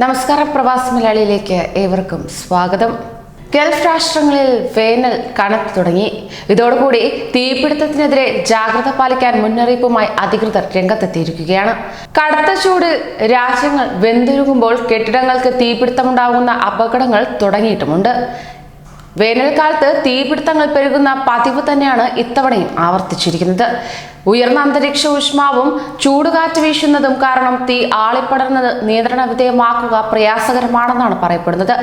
നമസ്കാരം പ്രവാസി മലയാളിയിലേക്ക് ഏവർക്കും സ്വാഗതം. ഗൾഫ് രാഷ്ട്രങ്ങളിൽ വേനൽ കനത്തു തുടങ്ങി. ഇതോടുകൂടി തീപിടുത്തത്തിനെതിരെ ജാഗ്രത പാലിക്കാൻ മുന്നറിയിപ്പുമായി അധികൃതർ രംഗത്തെത്തിയിരിക്കുകയാണ്. കടുത്ത ചൂട് രാജ്യങ്ങൾ വെന്തുരുകുമ്പോൾ കെട്ടിടങ്ങൾക്ക് തീപിടുത്തമുണ്ടാകുന്ന അപകടങ്ങൾ തുടങ്ങിയിട്ടുമുണ്ട്. വേനൽക്കാലത്ത് തീപിടുത്തങ്ങൾ പെരുകുന്ന പതിവ് തന്നെയാണ് ഇത്തവണയും ആവർത്തിച്ചിരിക്കുന്നത്. ഉയർന്ന അന്തരീക്ഷ ഊഷ്മാവും ചൂടുകാറ്റ് വീശുന്നതും കാരണം തീ ആളിപ്പടർന്നത് നിയന്ത്രണ വിധേയമാക്കുക പ്രയാസകരമാണെന്നാണ് പറയപ്പെടുന്നത്.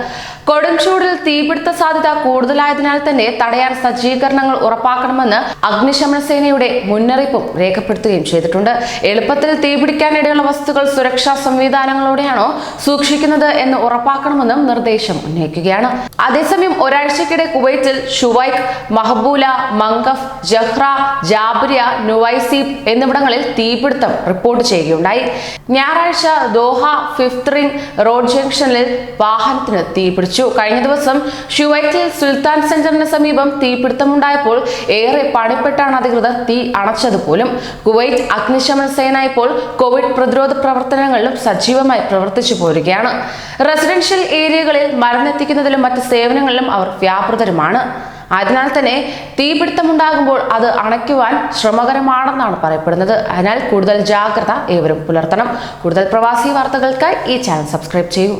കൊടും ചൂടിൽ തീപിടുത്ത സാധ്യത കൂടുതലായതിനാൽ തന്നെ തടയാൻ സജ്ജീകരണങ്ങൾ ഉറപ്പാക്കണമെന്ന് അഗ്നിശമന സേനയുടെ മുന്നറിയിപ്പും രേഖപ്പെടുത്തുകയും ചെയ്തിട്ടുണ്ട്. എളുപ്പത്തിൽ തീപിടിക്കാനിടയുള്ള വസ്തുക്കൾ സുരക്ഷാ സംവിധാനങ്ങളോടെയാണോ സൂക്ഷിക്കുന്നത് എന്ന് ഉറപ്പാക്കണമെന്നും നിർദ്ദേശം ഉന്നയിക്കുകയാണ്. അതേസമയം ഒരാഴ്ചക്കിടെ കുവൈറ്റിൽ Shuwaikh Mahboula Mangaf Jahra Jabriya Nuwaiseeb എന്നിവിടങ്ങളിൽ തീപിടുത്തം റിപ്പോർട്ട് ചെയ്യുകയുണ്ടായി. ഞായറാഴ്ച ദോഹ ഫിഫ്ത് റിംഗ് റോഡ് ജംഗ്ഷനിൽ വാഹനത്തിന് തീപിടിച്ചു. കഴിഞ്ഞ ദിവസം ഷുവൈറ്റിൽ സുൽത്താൻ സെന്ററിന് സമീപം തീപിടുത്തമുണ്ടായപ്പോൾ ഏറെ പണിപ്പെട്ടാണ് അധികൃതർ തീ അണച്ചത് പോലും. കുവൈറ്റ് അഗ്നിശമന സേന ഇപ്പോൾ കോവിഡ് പ്രതിരോധ പ്രവർത്തനങ്ങളിലും സജീവമായി പ്രവർത്തിച്ചു പോരുകയാണ്. റെസിഡൻഷ്യൽ ഏരിയകളിൽ മരുന്നെത്തിക്കുന്നതിലും മറ്റ് സേവനങ്ങളിലും അവർ വ്യാപൃതരുമാണ്. അതിനാൽ തന്നെ തീപിടുത്തമുണ്ടാകുമ്പോൾ അത് അണയ്ക്കുവാൻ ശ്രമകരമാണെന്നാണ് പറയപ്പെടുന്നത്. അതിനാൽ കൂടുതൽ ജാഗ്രത ഏവരും പുലർത്തണം. കൂടുതൽ പ്രവാസി വാർത്തകൾക്കായി ഈ ചാനൽ സബ്സ്ക്രൈബ് ചെയ്യൂ.